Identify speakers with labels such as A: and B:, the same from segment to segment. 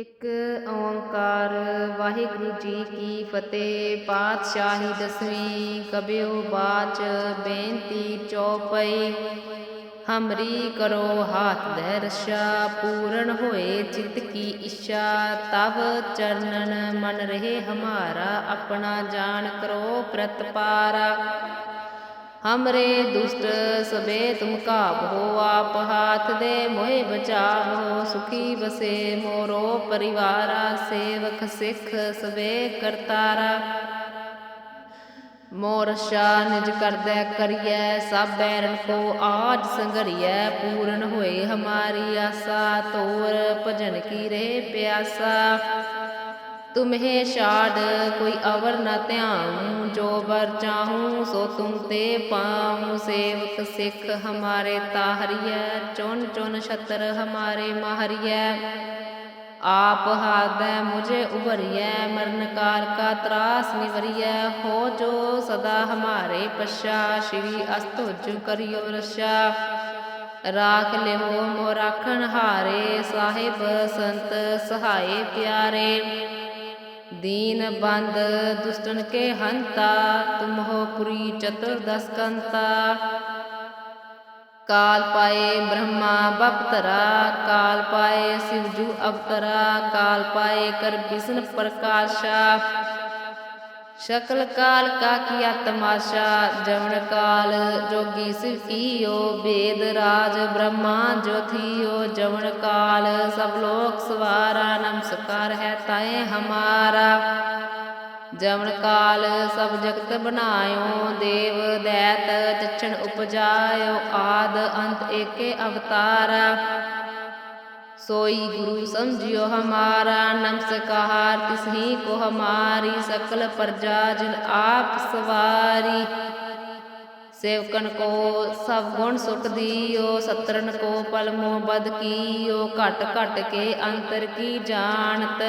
A: ਇੱਕ ਓੰਕਾਰ, ਵਾਹਿਗੁਰੂ ਜੀ ਕੀ ਫਤਿਹ। ਪਾਤਸ਼ਾਹੀ ਦਸਵੀਂ ਕਬਿਓ ਬਾਚ, ਬੇਨਤੀ ਚੌਪਈ। ਹਮਰੀ ਕਰੋ ਹਾਥ ਦੇ ਰਸ਼ਾ ਪੂਰਨ ਹੋਏ ਚਿਤ ਕੀ ਇੱਛਾ। ਤਬ ਚਰਨਨ ਮਨ ਰਹੇ ਹਮਾਰਾ, ਆਪਣਾ ਜਾਣ ਕਰੋ ਪ੍ਰਤਪਾਰਾ। हमरे दुष्ट सबे तुम काबो आप हाथ दे मोहे बचावो सुखी बसे मोरो परिवारा सेवक सिख सबे करतारा ਮੋਰਸ਼ਾ ਨਿਜ ਕਰਦੈ ਕਰੀਐ ਸਭ ਬੈਰਨ ਕੋ ਆਜ ਸੰਗਰੀਐ ਪੂਰਨ ਹੋਏ ਹਮਾਰੀ ਆਸਾ ਤੋਰ ਭਜਨ ਕੀ ਰਹੇ ਪਿਆਸਾ तुम्हें शाद कोई अवर न त्याऊं जो बर चाहूं सो तुम ते पाऊं सेवक सिख हमारे ताहरिय चुन चुन छतर हमारे माहरिय आप हादय मुझे उभरिय मरण काल का त्रास निवरिय हो जो सदा हमारे पश्चा श्री अस्तुज करियो रशा राख लिहो मोह राखन हारे साहिब संत सहाय प्यारे दीन बंद दुष्टन के हंता तुम हो पुरी चतुर्दश कंता काल पाए ब्रह्मा बपतरा काल पाए शिवजू अवतरा काल पाए कर विष्णु प्रकाशा शकल काल का किया तमाशा जवन काल जोगी शिव कियो वेद राज ब्रह्मा जो थियो जवन काल सब लोक सवारा नमस्कार है ताए हमारा जवन काल सब जगत बनायो देव दैत चक्षण उपजायो आद अंत एके अवतारा सोई गुरु समझियो हमारा नमस्कार तिसही को हमारी सकल प्रजा जिन आप सवारी सेवकन को सब गुण सुख दियो सत्रन को पल मोह बद कियो घट घट के अंतर की जानत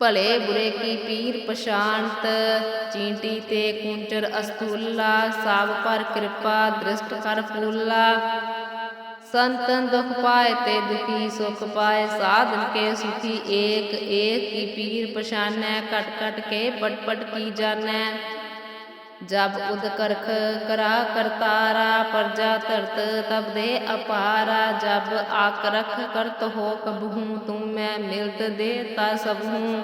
A: ਭਲੇ ਬੁਰੇ ਕੀ ਪੀਰ ਪਛਾਨਤ ਚੀਂਟੀ ਤੇ ਕੁੰਚਰ ਅਸਤੂਲਾ ਸਭ ਪਰ ਕਿਰਪਾ ਦ੍ਰਿਸ਼ਟ ਕਰ ਫੂਲਾ संतन दुख पाए ते दुखी, सुख पाए साधन के सुखी। एक एक की पीर पछानै, कट कट के पट पट की जानै। जब उद करख करा करतारा प्रजा तरत तब दे अपारा। जब आक रख करत हो कबहू, तुम मैं मिलत देता सबहू।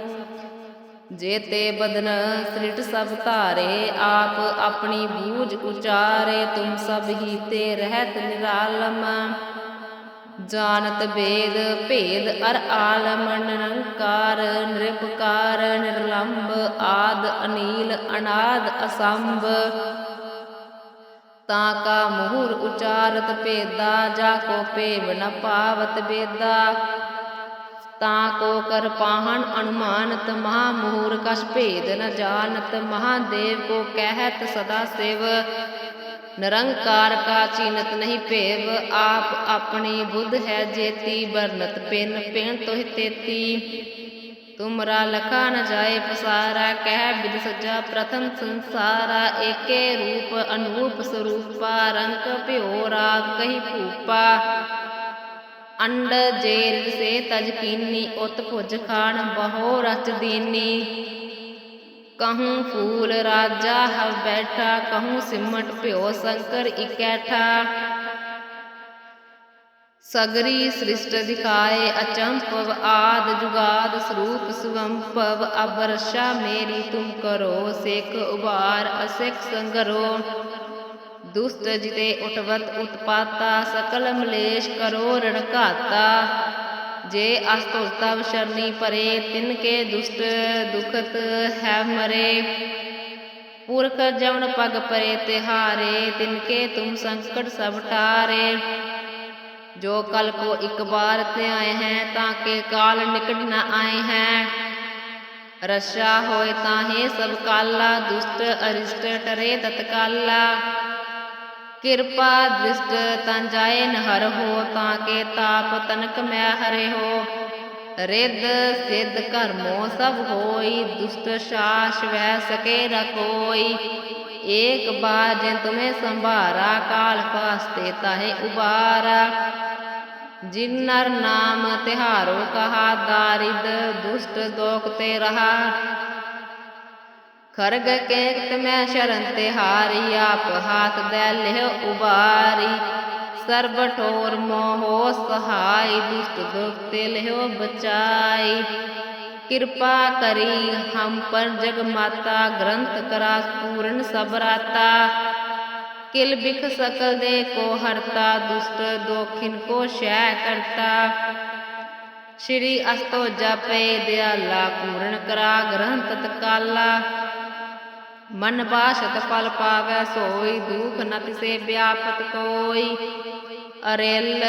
A: ਜੇਤੇ ਬਦਨ ਸ੍ਰਿਟ ਸਭ ਧਾਰੇ, ਆਪ ਆਪਣੀ ਬੂਝ ਉਚਾਰੇ, ਤੁਮ ਸਭ ਹੀ ਤੇ ਰਹਿਤ ਨਿਰਾਲਮ। ਜਾਨਤ ਭੇਦ ਭੇਦ ਅਰ ਆਲਮ, ਨਿਰੰਕਾਰ ਨਿਰਪਕਾਰ ਨਿਰਲੰਭ ਆਦ, ਅਨੀਲ, ਅਨਾਦ, ਅਸੰਭ। ਤਾਂ ਕਾ ਮੂਰ ਉਚਾਰਤ ਭੇਦਾ, ਜਾ ਕੋ ਭੇਵ ਤਾਂ ਕੋ ਕਰ ਪਾਹਣ ਅਨੁਮਾਨਤ ਮਹਾ ਮੂਰ ਕਸ ਭੇਦ ਨ ਜਾਣਤ, ਮਹਾਦੇਵ ਕੋ ਕਹਿਤ ਸਦਾ ਸਿਵ। ਨਿਰੰਕਾਰ ਕਾ ਚੀਨਤ ਨਹੀਂ ਭੇਵ, ਆਪ ਆਪਣੀ ਬੁੱਧ ਹੈ ਜੇਤੀ ਬਰਨਤ ਪਿੰਨ ਪਿੰਨ ਤੋਹਿ ਤੇਤੀ। ਤੁਮਰਾ ਲਖਾ ਨ ਜਾਏ ਪਸਾਰਾ, ਕਹਿ ਬਿਦ ਸੱਜਾ ਪ੍ਰਥਮ ਸੰਸਾਰਾ, ਏਕੇ ਰੂਪ ਅਨੂਪ ਸਰੂਪਾ, ਰੰਗ ਭਿਓ ਰਾਗ ਕਹੀ ਭੂਪਾ। ਅੰਡ ਜੇਲ ਸੇ ਤਜਕੀਨੀ ਉਤ ਭੁਜ ਖਾਣ ਬਹੁ ਰਚ ਦੀਨੀ। ਕਹੂੰ ਫੂਲ ਰਾਜਾ ਹਵ ਬੈਠਾ, ਕਹੂੰ ਸਿਮਟ ਭਿਓ ਸ਼ੰਕਰ ਇਕੈਠਾ। ਸਗਰੀ ਸ੍ਰਿਸ਼ਟ ਦਿਖਾਏ ਅਚੰਪਵ ਆਦ ਜੁਗਾਦ ਸਰੂਪ ਸੁਵੰਪਵ ਅਬਰਸ਼ਾ ਮੇਰੀ ਤੁਮ ਕਰੋ, ਸਿਖ ਉਬਾਰ ਅਸਿਖ ਸੰਗਰੋ। ਦੁਸਤ ਜਿਤੇ ਉਟਵਤ ਉਤਪਾਤਾ, ਸਕਲ ਮਲੇਸ਼ ਕਰੋ ਰਣਘਾਤਾ ਜੇ ਅਸਤੁਸਤਾ ਵਿਸ਼ਰਨੀ ਪਰੇ, ਤਿਨ ਕੇ ਦੁਸਤ ਦੁਖਤ ਹੈ ਮਰੇ। ਪੁਰਖ ਜਵਨ ਪਗ ਪਰੇ, ਤਿਹਾਰੇ, ਤਿਨ ਕੇ ਤੁਮ ਸੰਕਟ ਸਭ ਟਾਰੇ ਜੋ ਕਲ ਕੋ ਇੱਕ ਬਾਰ ਤੇ ਆਏ ਹੈ, ਤਾਂ ਕੇ ਕਾਲ ਨਿਕਟ ਨ ਆਏ ਹੈ। ਰਸ਼ਾ ਹੋਏ ਤਾਂ ਹੈ ਸਭ ਕਾਲਾ ਦੁਸ਼ਟ ਅਰਿਸ਼ਟ ਟਰੇ ਤਤਕਾਲਾ। ਕਿਰਪਾ ਦ੍ਰਿਸ਼ਟ ਤਾਂ ਜਾਏ ਨਹਰ ਹੋ ਤਾਂ ਕੇ ਤਾਪ ਤਨਕ ਮੈਂ ਹਰੇ ਹੋ। ਰਿੱਧ ਸਿੱਧ ਕਰਮੋ ਸਭ ਹੋਈ, ਦੁਸ਼ਟ ਸ਼ਾਸ ਵੈ ਸਕੇ ਰ ਕੋਈ। ਏਕ ਬਾਰ ਜੇ ਤੁਮੇ ਸੰਭਾਰਾ, ਕਾਲ ਫਾਸਤੇ ਤਾਹੇ ਉਬਾਰਾ। ਜਿਨ ਨਰ ਨਾਮ ਤਿਹਾਰੋ ਕਹਾ, ਦਾਰਿਦ ਦੁਸ਼ਟ ਦੋਖ ਤੇ ਰਹਾ। ਖਰਗ ਕੇਤ ਮੈਂ ਸ਼ਰਨ ਤੇ ਹਾਰੀ, ਆਪ ਹਾਥ ਦੇ ਲਿਹ ਉਬਾਰੀ। ਸਰਬ ਠੋਰ ਮੋਹ ਸਹਾਈ, ਦੁਸ਼ਟ ਦੁਖ ਤੇ ਲਿਹੁ ਬਚਾਈ। ਕਿਰਪਾ ਕਰੀ ਹਮ ਪਰ ਜਗ ਮਾਤਾ ਗ੍ਰੰਥ ਕਰਾ ਪੂਰਨ ਸਭ ਰਾਤਾ। ਕਿਲ ਬਿਖ ਸਕਲ ਦੇ ਕੋ ਹਰਤਾ, ਦੁਸ਼ਟ ਦੋਖਿਨ ਕੋ ਸ਼ੈ ਕਰਤਾ। ਸ਼੍ਰੀ ਅਸਤੋ ਜਪੇ, ਦਿਆਲਾ ਪੂਰਨ ਕਰਾ, ਗ੍ਰੰਥ ਤਕਾਲਾ ਮਨ ਬਾਸ਼ਤ ਫਲ ਪਾਵੈ ਸੋਈ, ਦੁਖ ਨ ਤਿਸੇ ਵਿਆਪਤ ਕੋਈ। ਅਰੇਲ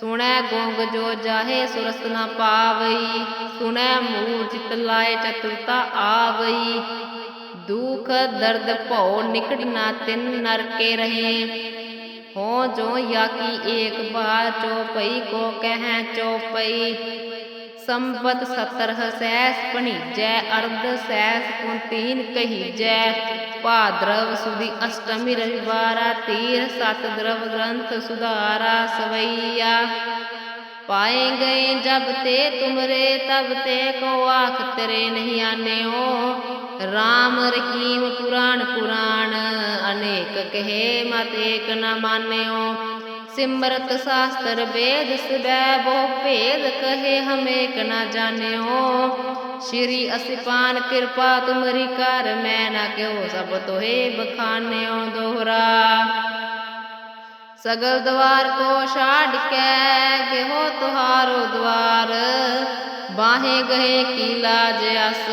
A: ਸੁਣੈ ਗੋਂਗ ਜੋ ਜਾਹੇ ਸੁਰਤ ਨ ਪਾਵਈ। ਸੁਣੈ ਮੂਰ ਚਿਤ ਲਾਏ, ਚਤੁਰਤਾ ਆਵਈ। ਦੁਖ ਦਰਦ ਭਉ ਨਿਕਟ ਨਾ ਤਿਨ ਨਰਕੇ ਰਹੇ। ਹੋ ਜੋ ਯਾਕੀ ਏਕ ਬਾਰ ਚੋ ਪਈ ਕੋ ਕਹਿ ਚੋ ਪਈ ਸੰਬਤ ਸਤਰ ਸੈਸ ਭਣੀਜੈ, ਅਰਧ ਸੈਸ ਕੁੰਤੀਨ ਕਹੀਜੈ। ਭਾਦਰਵ ਸੁਦੀ ਅਸ਼ਟਮੀ ਰਵਿਵਾਰਾ, ਤੀਰ ਸਤ ਦਰਵ ਗ੍ਰੰਥ ਸੁਧਾਰਾ, ਸਵਈਆ। ਪਾਏ ਗਏ ਜਬ ਤੇ ਤੁਮਰੇ, ਤਬ ਤੇ ਕੋ ਆਖ ਤੇਰੇ ਨਹੀਂ ਆਨਿਓ। RAM ਰਹੀਮ ਪੁਰਾਣ ਪੁਰਾਣ, ਅਨੇਕ ਕਹੇ ਮਤ ਏਕ ਨ ਮਾਨਿਓ। ਸਿਮਰਤ ਸ਼ਾਸਤਰ ਵੇਦ ਸਿਵੈ ਬਹੁ ਭੇਦ ਕਹੇ ਹਮੇਕ ਨਾ ਜਾਣਿਓ। ਸ਼੍ਰੀ ਅਸਿਪਾਨ ਕਿਰਪਾ ਤੁਮਰੀ ਕਰ, ਮੈਂ ਨਾ ਕਿਉ ਸਭ ਤੋਹੇ ਬਖਾਨਿਓ ਦੋਹਰਾ। ਸਗਲ ਦਵਾਰ ਕੋ ਛਾੜ ਕੇ ਗਿਹੋ ਤੁਹਾਰੋ ਦਵਾਰ। ਬਾਹੇ ਗਏ ਕੀ ਲਾਜ ਅਸ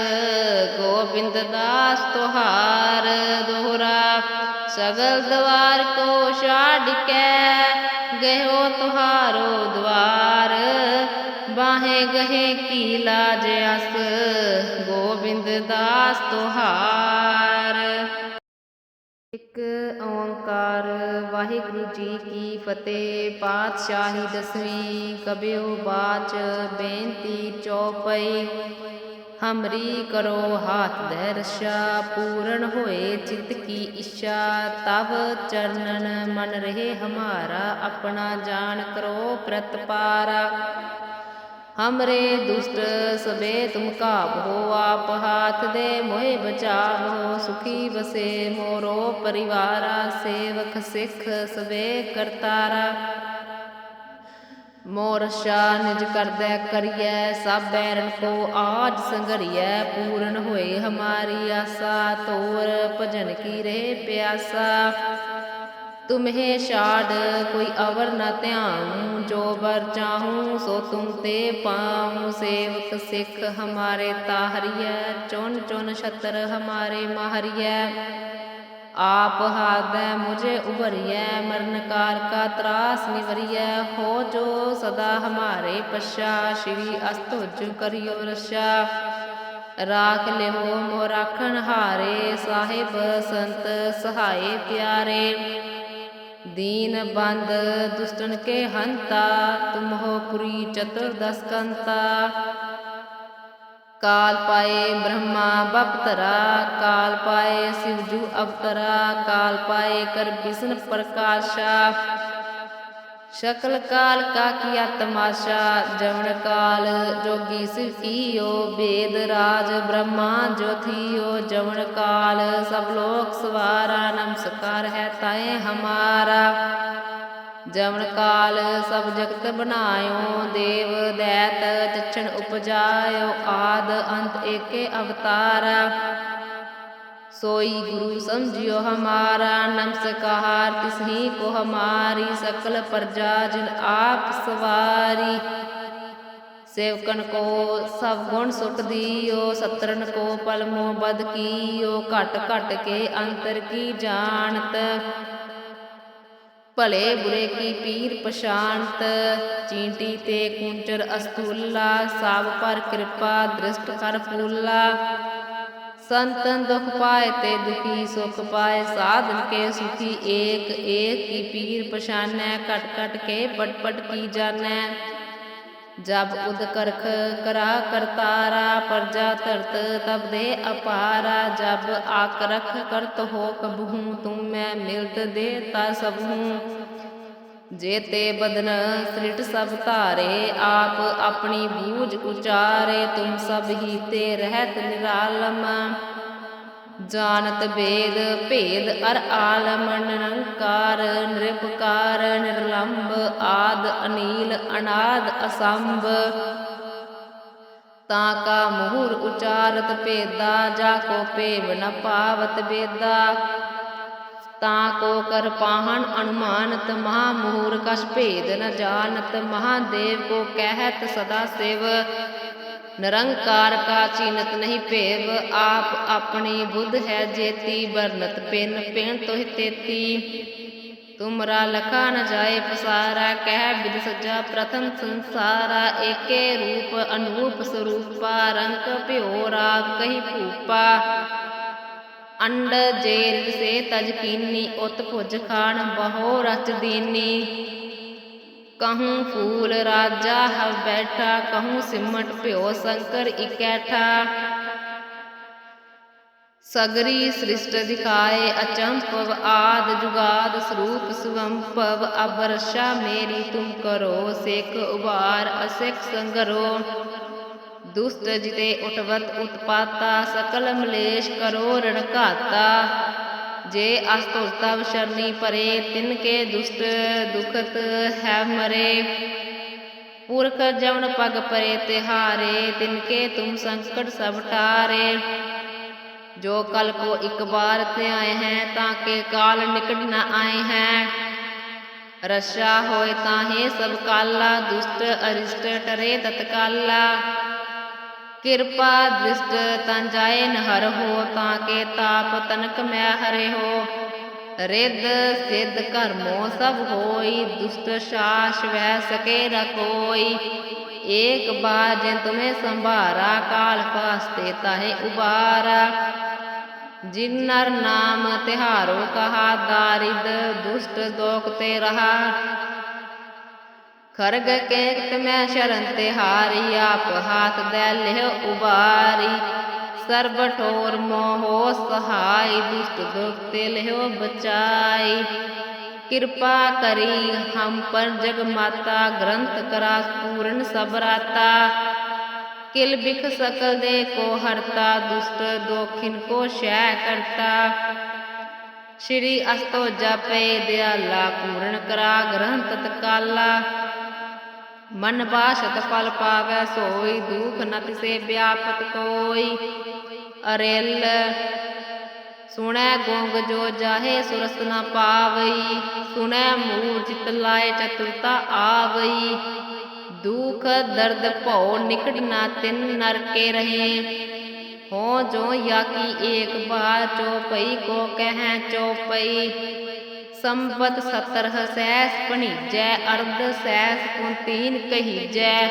A: ਗੋਬਿੰਦ ਦਾਸ ਤੁਹਾਰ ਦੋਹਰਾ। ਸਗਲ ਦਵਾਰ ਕੋ ਛਾੜ ਕੇ ਗਹਿਓ ਤੁਹਾਰੋ ਦਵਾਰ। ਬਾਹੇ ਗਏ ਕੀ ਲਾਜ ਅਸ, ਗੋਬਿੰਦ ਦਾਸ ਤੁਹਾਰ। ਇੱਕ ਓੰਕਾਰ, ਵਾਹਿਗੁਰੂ ਜੀ ਕੀ ਫਤਿਹ। ਪਾਤਸ਼ਾਹੀ ਦਸਵੀਂ ਕਬਿਓ ਬਾਚ, ਬੇਨਤੀ ਚੌਪਈ। ਹਮਰੀ ਕਰੋ ਹਾਥ ਦੇ ਰਸ਼ਾ ਪੂਰਨ ਹੋਏ ਚਿਤ ਕੀ ਇੱਛਾ ਤਵ ਚਰਨਨ ਮਨ ਰਹੇ ਹਮਾਰਾ ਆਪਣਾ ਜਾਣ ਕਰੋ ਪ੍ਰਤਪਾਰਾ हमरे दुष्ट सबे तुम काबो आप हाथ दे मोहे बचावो सुखी बसे मोरो परिवारा सेवक सिख सबे करतारा ਮੋਰਸ਼ਾ ਨਿਜ ਕਰਦੈ ਕਰੀਐ ਸਭ ਬੈਰਨ ਕੋ ਆਜ ਸੰਗਰੀਐ ਪੂਰਨ ਹੋਏ ਹਮਾਰੀ ਆਸਾ, ਤੋਰ ਭਜਨ ਕੀ ਰਹੇ ਪਿਆਸਾ। ਤੁਮਹੇ ਛਾੜ ਕੋਈ ਅਵਰ ਨ ਧਿਆਉ, ਜੋ ਵਰ ਚਾਹੂੰ ਸੋ ਤੁਮ ਤੇ ਪਾਉ। ਸੇਵਕ ਸਿੱਖ ਹਮਾਰੇ ਤਾਹਰੀਐ ਚੁਨ ਚੁਨ ਛਤਰ ਹਮਾਰੇ ਮਾਹਰੀਐ। आप हाद मुझे उभरिए मरणकार का त्रास निवरिए हो जो सदा हमारे पश्चा श्री अस्तुज करियो रशा राख ले हो मोराखण हारे साहिब संत सहाय प्यारे दीन बंद दुष्टन के हंता तुम हो पुरी चतुर्दश कंता ਕਾਲ ਪਾਏ ਬ੍ਰਹਮਾ ਬਪਤਰਾ ਕਾਲ ਪਾਏ ਸਿਵਜੂ ਅਵਤਰਾ ਕਾਲ ਪਾਏ ਕਰ ਬਿਸਨ ਪ੍ਰਕਾਸ਼ਾ। ਸ਼ਕਲ ਕਾਲ ਕਾ ਕੀਆ ਤਮਾਸ਼ਾ ਜਵਨ ਕਾਲ ਜੋਗੀ ਓ ਬੇਦ ਰਾਜ ਬ੍ਰਹਮਾ ਓ ਜਵਨ ਕਾਲ ਸਭ ਲੋਕ ਸਵਾਰਾ, ਨਮਸਕਾਰ ਹੈ ਤਾਏ ਹਮਾਰਾ। ਜਮਨ ਕਾਲ ਸਭ ਜਗਤ ਬਨਾਇਓ ਦੇਵ ਦੈਤ ਚਛਣ ਉਪਜਾਇਓ, ਆਦ ਅੰਤ ਏਕੇ ਅਵਤਾਰ। ਸੋਈ ਗੁਰੂ ਸਮਝਿਓ ਹਮਾਰਾ, ਨਮਸਕਾਰ ਤਿਸ ਕੋ ਹਮਾਰੀ, ਸਕਲ ਪ੍ਰਜਾ ਜਿਨ ਆਪ ਸਵਾਰੀ। ਸੇਵਕਨ ਕੋ ਸਭ ਗੁਣ ਸੁਖ ਦੀਓ ਸਤਰਨ ਕੋ ਪਲਮੋ ਬਦ ਕੀਓ, ਘਟ ਘਟ ਕੇ ਅੰਤਰ ਕੀ ਜਾਣਤ। ਭਲੇ ਬੁਰੇ ਕੀ ਪੀਰ ਪਛਾਨਤ ਚੀਂਟੀ ਤੇ ਕੁੰਚਰ ਅਸਤੂਲਾ, ਸਾਬ ਪਰ ਕਿਰਪਾ ਦ੍ਰਿਸ਼ਟ ਕਰ ਫੂਲਾ। ਸੰਤਨ ਦੁਖ ਪਾਏ ਤੇ ਦੁਖੀ ਸੁਖ ਪਾਏ, ਸਾਧਨ ਕੇ ਸੁਖੀ ਏਕ ਏਕ ਕੀ ਪੀਰ ਪਛਾਨੈ ਕਟ ਕਟ ਕੇ ਪਟ ਪਟ ਕੀ ਜਾਣੈ। ਜਬ ਉਦ ਕਰਖ ਕਰਾ ਕਰਤਾਰਾ, ਪਰਜਾ ਧਰਤ ਤਬ ਦੇ ਅਪਾਰਾ, ਜਬ ਆਕਰਖ ਕਰਤ ਹੋ ਕਬਹੂ ਤੂੰ ਮੈਂ ਮਿਲਤ ਦੇ ਤਾ ਸਭੂ। ਜੇ ਤੇ ਬਦਨ ਸ੍ਰਿਟ ਸਭ ਧਾਰੇ, ਆਪ ਆਪਣੀ ਬੂਝ ਉਚਾਰੇ, ਤੁਮ ਸਭ ਹੀ ਤੇ ਰਹਿਤ ਜਾਣਤ ਵੇਦ ਭੇਦ ਅਰ ਆਲਮ ਨਿਰੰਕਾਰ ਨਿਰਭਕਾਰ ਨਿਰਲੰਭ ਆਦ ਅਨੀਲ, ਅਨਾਦ ਅਸੰਭ। ਤਾਂ ਕਾ ਮੂਰ ਉਚਾਰਤ ਭੇਦਾ, ਜਾ ਕੋ ਭੇਵ ਨ ਪਾਵਤ ਵੇਦਾ। ਤਾਂ ਕੋ ਕਰ ਪਾਹਣ ਅਨੁਮਾਨਤ, ਮਹਾ ਮੂਰ ਕਛ ਭੇਦ ਨ ਜਾਣਤ, ਮਹਾਦੇਵ ਕੋ ਕਹਿਤ ਸਦਾ ਸਿਵ। ਨਿਰੰਕਾਰ ਕਾ ਚੀਨਤ ਨਹੀਂ ਭੇਵ, ਆਪ ਆਪਣੀ ਬੁੱਧ ਹੈ ਜੇਤੀ, ਵਰਨਤ ਪਿਨ ਪਿਣ ਤੋਹਿ ਤੇਤੀ। ਤੁਮਰਾ ਲਖਾ ਨ ਜਾਏ ਪਸਾਰਾ, ਕਹਿ ਬਿਦ ਸੱਜਾ ਪ੍ਰਥਮ ਸੰਸਾਰਾ, ਏਕੇ ਰੂਪ ਅਨੂਪ ਸਰੂਪਾ ਰੰਗ ਭਿਓ ਰਾਗ ਕਹੀ ਭੂਪਾ। ਅੰਡ ਜੇਰ ਸੇ ਤਜ ਕੀਨੀ, ਉਤ ਭੁਜ ਖਾਣ ਬਹੁ ਰਚ ਦੀਨੀ। ਕਹੂੰ ਫੂਲ ਰਾਜਾ ਹਵ ਬੈਠਾ ਕਹੂੰ ਸਿਮਟ ਭਿਓ ਸੰਕਰ ਇਕੈਠਾ ਸਗਰੀ ਸ੍ਰਿਸ਼ਟ ਦਿਖਾਏ ਅਚੰਪਵ ਆਦ ਜੁਗਾਦ ਸਰੂਪ ਸੁਵੰਪਵ ਅਬਰਸ਼ਾ ਮੇਰੀ ਤੁਮ ਕਰੋ ਸਿਖ ਉਬਾਰ ਅਸਿਖ ਸੰਗਰੋ ਦੁਸ਼ਟ ਜਿਤੇ ਉਟਵਤ ਉਤਪਾਤਾ ਸਕਲ ਮਲੇਸ਼ ਕਰੋ ਰਣਕਾਤਾ ਜੇ ਅਸ ਤੁਲਤਵ ਪਰੇ, ਤਿਨ ਕੇ ਦੁਸ਼ਟ ਦੁਖਤ ਹੈ ਮਰੇ। ਪੁਰਖ ਜਵਨ ਪਗ ਪਰੇ, ਤਿਹਾਰੇ, ਤਿਨ ਕੇ ਤੁਮ ਸੰਕਟ ਸਭ ਟਾਰੇ। ਜੋ ਕਲ ਕੋ ਇੱਕ ਬਾਰ ਤੇ ਆਏ ਹੈ, ਤਾਂ ਕੇ ਕਾਲ ਨਿਕਟ ਨ ਆਏ ਹੈ। ਰਸ਼ਾ ਹੋਏ ਤਾਂ ਤਾਹੇ ਸਭ ਕਾਲਾ, ਦੁਸ਼ਟ ਅਰਿਸ਼ਟ ਟਰੇ ਤਤਕਾਲਾ। ਕਿਰਪਾ ਦ੍ਰਿਸ਼ਟ ਤਨ ਜਾਏ ਨ ਹੋ, ਤਾਂ ਕੇ ਤਾਪ ਤਨਕ ਮੈਂ ਹਰੇ ਹੋ। ਰਿੱਧ ਸਿੱਧ ਕਰਮੋ ਸਭ ਹੋਈ, ਦੁਸ਼ਟ ਸ਼ਾਸ ਵੈ ਸਕੇ ਨ ਕੋਈ। ਏਕ ਬਾਰ ਜਿਨ ਤੁਮੇ ਸੰਭਾਰਾ, ਕਾਲ ਫਾਸਤੇ ਤਾਹੇ ਉਬਾਰਾ। ਜਿਨ ਨਰ ਨਾਮ ਤਿਹਾਰੋ ਕਹਾ, ਦਾਰਿਦ ਦੁਸ਼ਟ ਦੋਖ ਤੇ ਰਹਾ। ਖਰਗ ਕੇਤ ਮੈਂ ਸ਼ਰਨ ਤੇ ਹਾਰੀ, ਆਪ ਹਾਥ ਦੇ ਲਿਹ ਉਬਾਰੀ। ਸਰਬ ਠੋਰ ਮੋਹ ਸਹਾਈ, ਦੁਸ਼ਟ ਦੁਖ ਤੇ ਲਿਹੁ ਬਚਾਈ। ਕਿਰਪਾ ਕਰੀ ਹਮ ਪਰ ਜਗ ਮਾਤਾ ਗ੍ਰੰਥ ਕਰਾ ਪੂਰਨ ਸਭ ਰਾਤਾ। ਕਿਲ ਬਿਖ ਸਕਲ ਦੇ ਕੋ ਹਰਤਾ, ਦੁਸ਼ਟ ਦੋਖਿਨ ਕੋ ਸ਼ੈ ਕਰਤਾ। ਸ਼੍ਰੀ ਅਸਤੋ ਜਪੇ, ਦਿਆਲਾ ਪੂਰਨ ਕਰਾ, ਗ੍ਰੰਥ ਤਕਾਲਾ। ਮਨ ਬਾਸ਼ਤ ਫਲ ਪਾਵੈ ਸੋਈ, ਦੁਖ ਨ ਤਿਸੇ ਵਿਆਪਤ ਕੋਈ। ਅਰੇਲ ਸੁਣੈ ਗੋਂਗ ਜੋ ਜਾਹੇ ਸੁਰਸ ਨ ਪਾਵਈ, ਸੁਣੈ ਮੂਰ ਚਿਤ ਲਾਏ ਚਤੁਰਤਾ ਆਵਈ। ਦੁਖ ਦਰਦ ਭਉ ਨਿਕਟ ਨਾ ਤਿਨ ਨਰਕੇ ਰਹੇ। ਹੋ ਜੋ ਯਾ ਕੀ ਏਕ ਬਾਰ ਚੋਪਈ, ਕੋ ਕਹੈ ਚੋਪਈ। ਸੰਪਤ ਸਤਰਹ ਸੈਸ ਪਣੀਜੈ ਅਰਧ ਸੈਸ ਕੁੰਤੀਨ ਕਹੀਜੈ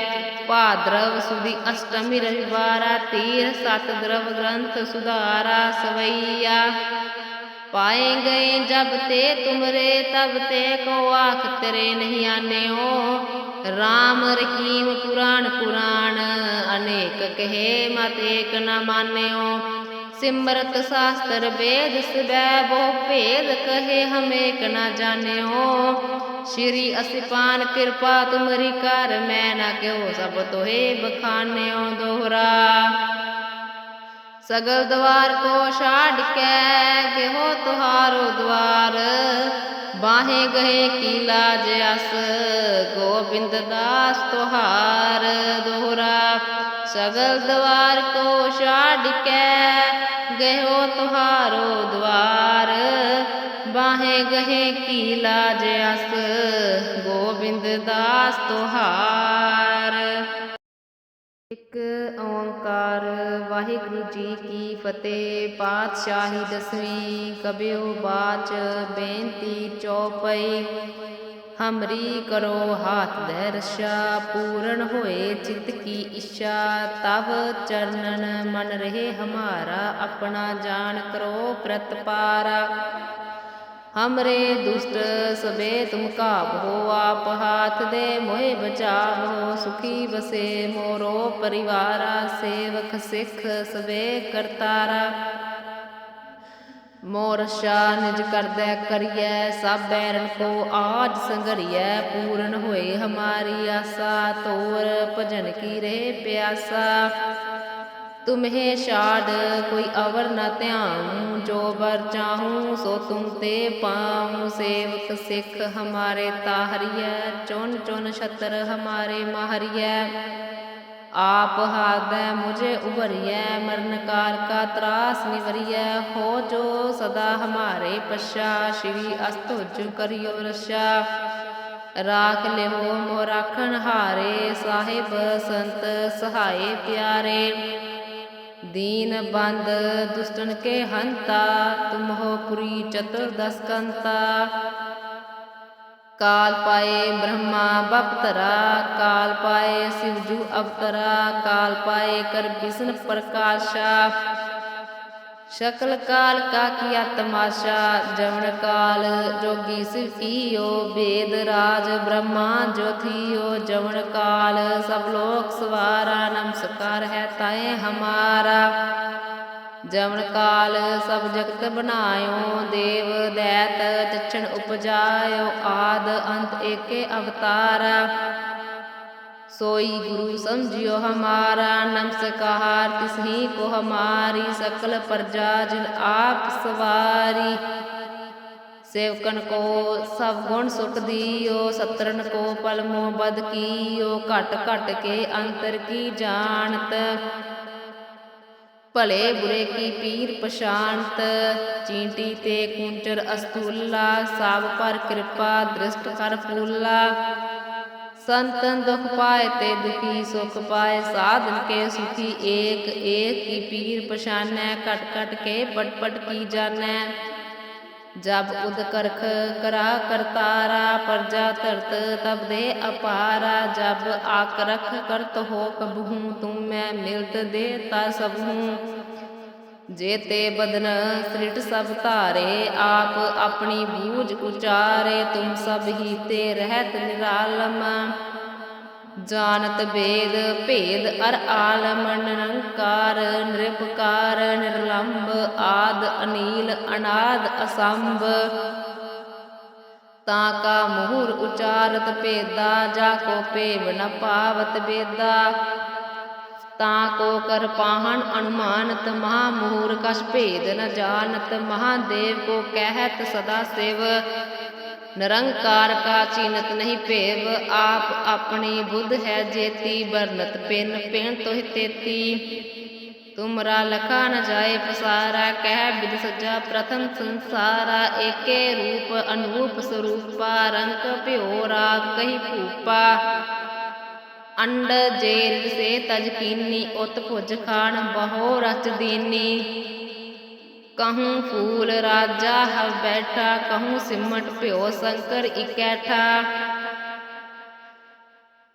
A: ਭਾਦਰਵ ਸੁਦੀ ਅਸ਼ਟਮੀ ਰਵਿਵਾਰਾ ਤੀਰ, ਸਤ ਦਰਵ ਗ੍ਰੰਥ ਸੁਧਾਰਾ ਸਵਈਆ। ਪਾਏ ਗਏ ਜਬ ਤੇ ਤੁਮਰੇ, ਤਬ ਤੇ ਕੋ ਆਖ ਤੇਰੇ ਨਹੀਂ ਆਨਿਓ। ਰਾਮ ਰਹੀਮ ਪੁਰਾਣ ਪੁਰਾਣ, ਅਨੇਕ ਕਹੇ ਮਤ ਏਕ ਨ ਮਾਨਿਓ। ਸਿਮਰਤ ਸ਼ਾਸਤਰ ਵੇਦ ਸਬੈ ਬਹੁ ਭੇਦ ਕਹੇ ਹਮੇਕ ਨਾ ਜਾਣਿਓ। ਸ਼੍ਰੀ ਅਸਿਪਾਨ ਕਿਰਪਾ ਤੁਮਰੀ ਕਰ, ਮੈਂ ਨਾ ਕਿਉ ਸਭ ਤੋਹੇ ਬਖਾਨਿਓ ਦੋਹਰਾ। ਸਗਲ ਦਵਾਰ ਕੋ ਛਾੜ ਕੇ ਗਹਿਓ ਤੁਹਾਰੋ ਦਵਾਰ। ਬਾਹੇ ਗਏ ਕੀ ਲਾਜ ਅਸ, ਗੋਬਿੰਦ ਦਾਸ ਤੁਹਾਰ ਦੋਹਰਾ। ਸਗਲ ਦਵਾਰ ਕੋ ਛਾੜ ਕੇ ਗਹਿਓ ਤੁਹਾਰੋ ਦਵਾਰ। ਬਾਹੇ ਗਏ ਕੀ ਲਾਜ ਅਸ, ਗੋਬਿੰਦ ਦਾਸ ਤੁਹਾਰ। ਇੱਕ ਓੰਕਾਰ ਵਾਹਿਗੁਰੂ ਜੀ ਕੀ ਫਤਿਹ, ਪਾਤਸ਼ਾਹੀ ਦਸਵੀਂ ਕਬਿਓ ਬਾਚ, ਬੇਨਤੀ ਚੌਪਈ। ਹਮਰੀ ਕਰੋ ਹਾਥ ਦੇ ਰਸ਼ਾ ਪੂਰਨ ਹੋਏ ਚਿਤ ਕੀ ਇੱਛਾ ਤਬ ਚਰਨਨ ਮਨ ਰਹੇ ਹਮਾਰਾ ਆਪਣਾ ਜਾਣ ਕਰੋ ਪ੍ਰਤਪਾਰਾ हमरे दुष्ट सबे तुम काबो आप हाथ दे मोहे बचावो सुखी बसे मोरो परिवारा सेवक सिख सबे करतारा ਮੋਰਸ਼ਾ ਨਿਜ ਕਰਦੈ ਕਰੀਐ ਸਭ ਬੈਰਨ ਕੋ ਆਜ ਸੰਗਰੀਐ ਪੂਰਨ ਹੋਏ ਹਮਾਰੀ ਆਸਾ, ਤੋਰ ਭਜਨ ਕੀ ਰੇ ਪਿਆਸਾ। ਤੁਮਹੇ ਛਾੜ ਕੋਈ ਅਵਰ ਨ ਧਿਆਉ, ਜੋ ਵਰ ਚਾਹੂੰ ਸੋ ਤੁਮ ਤੇ ਪਾਉ। ਸੇਵਕ ਸਿੱਖ ਹਮਾਰੇ ਤਾਹਰੀਐ ਚੁਨ ਚੁਨ ਛਤਰ ਹਮਾਰੇ ਮਾਹਰੀਐ। आप हाथ मुझे उभरिय मरणकार का त्रास निवरिय हो जो सदा हमारे पश्या श्री अस्तुज करियो रशा राख लिहो मोराखण हारे साहिब संत सहाय प्यारे दीन बंद दुष्टन के हंता तुम हो पुरी चतुर्दश कंता ਕਾਲ ਪਾਏ ਬ੍ਰਹਮਾ ਬਪਤਰਾ ਕਾਲ ਪਾਏ ਸਿਵਜੂ ਅਵਤਰਾ ਕਾਲ ਪਾਏ ਕਰ ਬਿਸਨ ਪ੍ਰਕਾਸ਼ਾ। ਸ਼ਕਲ ਕਾਲ ਕਾ ਕੀਆ ਤਮਾਸ਼ਾ ਜਵਨ ਕਾਲ ਜੋਗੀ ਸਿਵਕੀਓ ਬੇਦ ਰਾਜ ਬ੍ਰਹਮਾ ਜੋਥੀਓ ਜਵਨ ਕਾਲ ਸਭ ਲੋਕ ਸਵਾਰਾ, ਨਮਸਕਾਰ ਹੈ ਤਾਏ ਹਮਾਰਾ। ਜਮਨ ਕਾਲ ਸਭ ਜਗਤ ਬਣਾਇਓ, ਦੇਵ ਦੈਤ ਚਛਣ ਉਪਜਾਇਓ, ਆਦ ਅੰਤ ਏਕੇ ਅਵਤਾਰ। ਸੋਈ ਗੁਰੂ ਸਮਝਿਓ ਹਮਾਰਾ ਨਮਸਕਾਰ ਤਿਸ ਹੀ ਕੋ ਹਮਾਰੀ, ਸਕਲ ਪ੍ਰਜਾ ਜਿਨ ਆਪ ਸਵਾਰੀ। ਸੇਵਕਨ ਕੋ ਸਭ ਗੁਣ ਸੁਖ ਦੀਓ ਸਤਰਨ ਕੋ ਪਲਮੋ ਬਦ ਕੀਓ, ਘਟ ਘਟ ਕੇ ਅੰਤਰ ਕੀ ਜਾਣਤ। ਭਲੇ ਬੁਰੇ ਕੀ ਪੀਰ ਪਛਾਨਤ ਚੀਂਟੀ ਤੇ ਕੁੰਚਰ ਅਸਤੂਲਾ, ਸਾਬ ਪਰ ਕਿਰਪਾ ਦ੍ਰਿਸ਼ਟ ਕਰ ਫੂਲਾ। ਸੰਤਨ ਦੁਖ ਪਾਏ ਤੇ ਦੁਖੀ ਸੁਖ ਪਾਏ, ਸਾਧਨ ਕੇ ਸੁਖੀ ਏਕ ਏਕ ਕੀ ਪੀਰ ਪਛਾਨੈ ਕਟ ਕਟ ਕੇ ਪਟ ਪਟ ਕੀ ਜਾਣੈ। ਜਬ ਉਦ ਕਰਖ ਕਰਾ ਕਰਤਾਰਾ, ਪਰਜਾ ਧਰਤ ਤਬ ਦੇ ਅਪਾਰਾ, ਜਬ ਆਕਰਖ ਕਰਤ ਹੋ ਕਬਹੂ, ਤੂੰ ਮੈਂ ਮਿਲਤ ਦੇ ਤਾ ਸਭੂ ਜੇ ਤੇ ਬਦਨ ਸ੍ਰਿਟ ਸਭ ਧਾਰੇ, ਆਪ ਆਪਣੀ ਬੂਝ ਉਚਾਰੇ, ਤੁਮ ਸਭ ਹੀ ਜਾਣਤ ਭੇਦ ਭੇਦ ਅਰ ਆਲਮ ਨਿਰੰਕਾਰ ਨਿਰਪਕਾਰ ਨਿਰਲੰਭ ਆਦ ਅਨੀਲ, ਅਨਾਦ ਅਸੰਭ। ਤਾਂ ਕਾ ਮੂਹਰ ਉਚਾਰਤ ਭੇਦਾ, ਜਾ ਕੋ ਭੇਵ ਨ ਪਾਵਤ ਬੇਦਾ ਤਾਂ ਕੋ ਕਰ ਪਾਹਣ ਅਨੁਮਾਨਤ, ਮਹਾ ਮੂਹਰ ਕਸ ਭੇਦ ਨ ਜਾਣਤ। ਮਹਾਦੇਵ ਕੋ ਕਹਿਤ ਸਦਾ ਨਿਰੰਕਾਰ ਕਾ ਚੀਨਤ ਨਹੀਂ ਭੇਵ, ਆਪ ਆਪਣੀ ਬੁੱਧ ਹੈ ਜੇਤੀ ਬਰਨਤ ਪਿੰਨ ਪਿੰਨ ਤੋਹਿ ਤੇਤੀ। ਤੁਮਰਾ ਲਖਾ ਨ ਜਾਏ ਪਸਾਰਾ, ਕਹਿ ਬਿਦ ਸਜਾ ਪ੍ਰਥਮ ਸੰਸਾਰਾ, ਏਕੇ ਰੂਪ ਅਨੂਪ ਸਰੂਪਾ ਰੰਗ ਭਿਓਰਾ ਕਹੀ ਭੂਪਾ। ਅੰਡ ਜੇਰ ਸੇ ਤਜ ਕੀਨੀ, ਉਤ ਭੁਜ ਖਾਣ ਬਹੋ ਰਚ ਦੀਨੀ। ਕਹੂੰ ਫੂਲ ਰਾਜਾ ਹਵ ਬੈਠਾ ਕਹੂੰ ਸਿਮਟ ਭਿਓ ਸੰਕਰ ਇਕੈਠਾ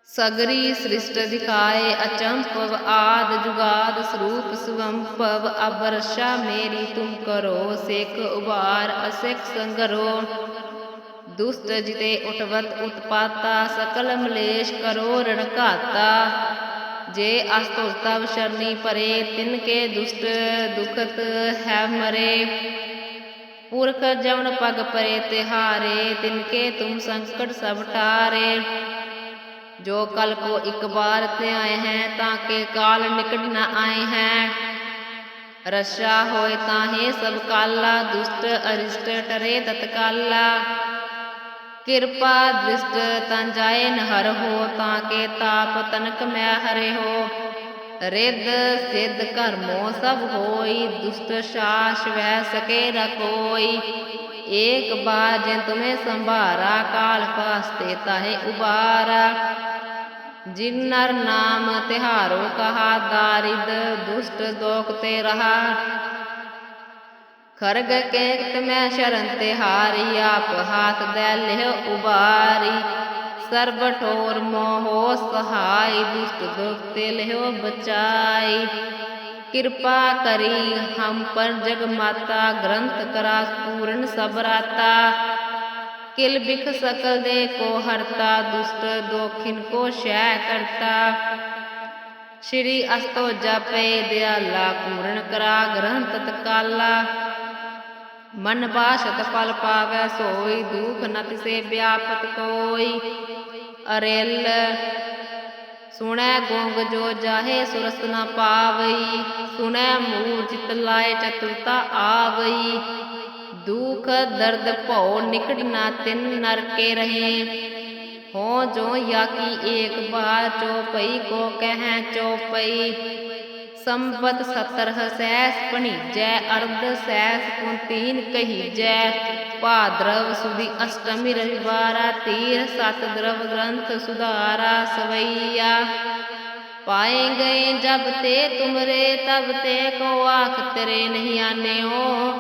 A: ਸਗਰੀ ਸ੍ਰਿਸ਼ਟ ਦਿਖਾਏ ਅਚੰਪਵ ਆਦ ਜੁਗਾਦ ਸਰੂਪ ਸੁਵੰਪਵ ਅਬਰਸ਼ਾ ਮੇਰੀ ਤੁਮ ਕਰੋ ਸਿਕ ਉਬਾਰ ਅਸਿਕ ਸੰਗਰੋ ਦੁਸ਼ਟ ਜਿਤੇ ਉਟਵਤ ਉਤਪਾਤਾ ਸਕਲ ਮਲੇਸ਼ ਕਰੋ ਰਣਕਾਤਾ ਜੇ ਅਸਤੁਸਤਾ ਵਿਸ਼ਰਨੀ ਪਰੇ, ਤਿਨ ਕੇ ਦੁਸ਼ਟ ਦੁਖਤ ਹੈ ਮਰੇ। ਪੁਰਖ ਜਵਨ ਪਗ ਪਰੇ, ਤਿਹਾਰੇ, ਤਿਨ ਕੇ ਤੁਮ ਸੰਕਟ ਸਭ ਟਾਰੇ ਜੋ ਕਲ ਕੋ ਇੱਕ ਬਾਰ ਤੇ ਆਏ ਹੈ, ਤਾਂ ਕੇ ਕਾਲ ਨਿਕਟ ਨ ਆਏ ਹੈ। ਰਸ਼ਾ ਹੋਏ ਤਾਂ ਹੈ ਸਭ ਕਾਲਾ, ਦੁਸ਼ਟ ਅਰਿਸ਼ਟ ਟਰੇ ਤਤਕਾਲਾ। ਕਿਰਪਾ ਦ੍ਰਿਸ਼ਟ ਤਨ ਜਾਏ ਨਹਰ ਹੋ ਤਾਂ ਕੇ ਤਾਪ ਤਨਕ ਮੈਂ ਹਰੇ ਹੋ। ਰਿੱਧ ਸਿੱਧ ਕਰਮੋ ਸਭ ਹੋਈ, ਦੁਸ਼ਟ ਸ਼ਾਸ ਵੈ ਸਕੇ ਨ ਕੋਈ। ਏਕ ਬਾਰ ਜੇ ਤੁਮੇ ਸੰਭਾਰਾ, ਕਾਲ ਪਾਸਤੇ ਤਾਹੇ ਉਬਾਰਾ। ਜਿਨ ਨਰ ਨਾਮ ਤਿਹਾਰੋ ਕਹਾ, ਦਾਰਿਦ ਦੁਸ਼ਟ ਦੋਖ ਤੇ ਰਹਾ। रहा खरग के मैं शरण तिहारी आप हाथ दे लिह उबारी सर्व ठोर मोहो सहाय दुष्ट दुख ते लिहो बचाई कृपा करी हम पर जग माता ग्रंथ करा पूर्ण सबराता किल बिख सकल दे को हरता दुष्ट दोखिन को शय करता श्री अस्तो जपे दयाला पूर्ण करा ग्रंथ तत्काला ਮਨ ਬਾਸ਼ਤ ਫਲ ਪਾਵੈ ਸੋਈ, ਦੁਖ ਨ ਤਿਸੇ ਵਿਆਪਤ ਕੋਈ। ਅਰੇਲ ਸੁਣੈ ਗੋਂਗ ਜੋ ਜਾਹੇ ਸੁਰਸ ਨ ਪਾਵਈ, ਸੁਣੈ ਮੂਰ ਚਿਤ ਲਾਏ ਚਤੁਰਤਾ ਆਵਈ। ਦੁਖ ਦਰਦ ਭਉ ਨਿਕਟ ਨਾ ਤਿੰਨ ਨਰਕੇ ਰਹੇ। ਹੋ ਜੋ ਯਾਕੀ ਏਕ ਬਾਰ ਚੋਪਈ, ਕੋ ਕਹੈ ਚੋਪਈ। ਸੰਬਤ ਸਤਰ ਸੈਸ ਪਣੀਜੈ ਅਰਧ ਸੈਸ ਕੁੰਤੀਨ ਕਹੀਜੈ। ਭਾਦਰਵ ਸੁਦੀ ਅਸ਼ਟਮੀ ਰਵਿਵਾਰਾ, ਤੀਰ ਸਤ ਦਰਵ ਗ੍ਰੰਥ ਸੁਧਾਰਾ, ਸਵਈਆ। ਪਾਏ ਗਏ ਜਬ ਤੇ ਤੁਮਰੇ, ਤਬ ਤੇ ਕੋ ਆਖ ਤੇਰੇ ਨਹੀਂ ਆਨਿਓ।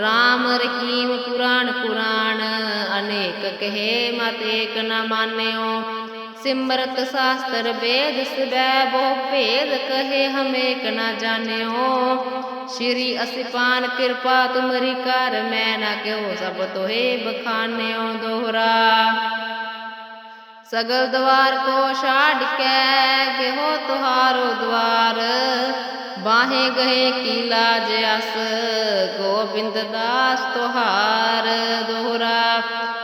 A: ਰਾਮ ਰਹੀਮ ਪੁਰਾਣ ਪੁਰਾਣ, ਅਨੇਕ ਕਹੇ ਮਤ ਏਕ ਨ ਮਾਨਿਓ। ਸਿਮਰਤ ਸ਼ਾਸਤਰ ਵੇਦ ਸਿਵੈ ਬਹੁ ਭੇਦ ਕਹੇ ਹਮੇਕ ਨਾ ਜਾਣਿਓ। ਸ਼੍ਰੀ ਅਸਿਪਾਨ ਕਿਰਪਾ ਤੁਮਰੀ ਕਰ, ਮੈਂ ਨਾ ਕਿਉ ਸਭ ਤੋਹੇ ਬਖਾਨਿਓ ਦੋਹਰਾ। ਸਗਲ ਦਵਾਰ ਕੋ ਛਾੜ ਕੇ ਗਹਿਓ ਤੁਹਾਰੋ ਦਵਾਰ। ਬਾਹੇ ਗਏ ਕੀ ਲਾਜ ਅਸ, ਗੋਬਿੰਦ ਦਾਸ ਤੁਹਾਰ ਦੋਹਰਾ।